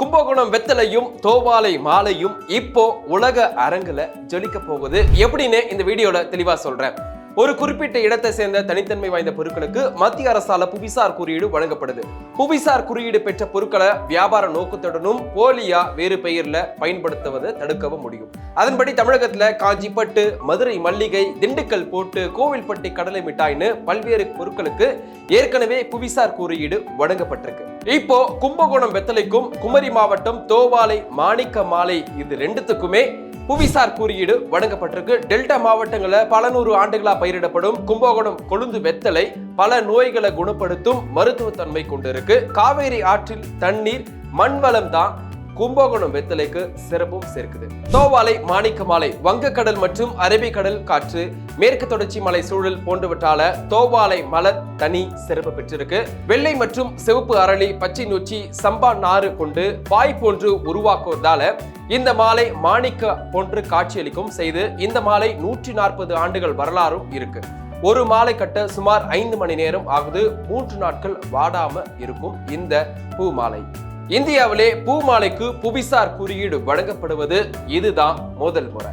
கும்பகோணம் வெத்தலையும் தோவாலை மாலையும் இப்போ உலக அரங்குல ஜொலிக்க போகுது. எப்படின்னு இந்த வீடியோல தெளிவா சொல்றேன். ஒரு குறிப்பிட்ட இடத்தை சேர்ந்த தனித்தன்மை வாய்ந்த பொருட்களுக்கு மத்திய அரசால புவிசார் குறியீடு வழங்கப்படுது. புவிசார் குறியீடு பெற்ற பொருட்களை வியாபார நோக்கத்துடனும் போலியா வேறு பெயர்ல பயன்படுத்துவதை தடுக்கவும் முடியும். அதன்படி தமிழகத்துல காஞ்சிப்பட்டு மதுரை மல்லிகை திண்டுக்கல் போட்டு கோவில்பட்டி கடலை மிட்டாய்னு பல்வேறு பொருட்களுக்கு ஏற்கனவே புவிசார் குறியீடு வழங்கப்பட்டிருக்கு. இப்போ கும்பகோணம் வெத்தலைக்கும் குமரி மாவட்டம் தோவாலை மாணிக்க மாலை இது ரெண்டுத்துக்குமே புவிசார் குறியீடு வழங்கப்பட்டிருக்கு. டெல்டா மாவட்டங்களில் பல நூறு ஆண்டுகளாக பயிரிடப்படும் கும்பகோணம் கொழுந்து வெத்தலை பல நோய்களை குணப்படுத்தும் மருத்துவத்தன்மை கொண்டிருக்கு. காவேரி ஆற்றில் தண்ணீர் மண்வளம் தான் கும்பகோணம் வெத்தலைக்கு சிறப்பும் சேர்க்குது. தோவாலை மாணிக்கமாலை வங்கக்கடல் மற்றும் அரபிக்கடல் காற்று மேற்கு தொடர்ச்சி மலை சூழல் போன்றவற்றால தோவாலை மலர் தனி சிறப்பு பெற்றிருக்கு. வெள்ளை மற்றும் சிவப்பு அரளி பச்சை நொச்சி சம்பா நாறு கொண்டு பாய் போன்று உருவாக்குவதால இந்த மாலை மாணிக்க போன்று காட்சியளிக்கும் செய்து இந்த மாலை நூற்றி நாற்பது ஆண்டுகள் வரலாறும் இருக்கு. ஒரு மாலை கட்ட சுமார் ஐந்து மணி நேரம் ஆகுது. மூன்று நாட்கள் வாடாம இருக்கும் இந்த பூ மாலை. இந்தியாவிலே பூமாலைக்கு புவிசார் குறியீடு வழங்கப்படுவது இதுதான் முதல் முறை.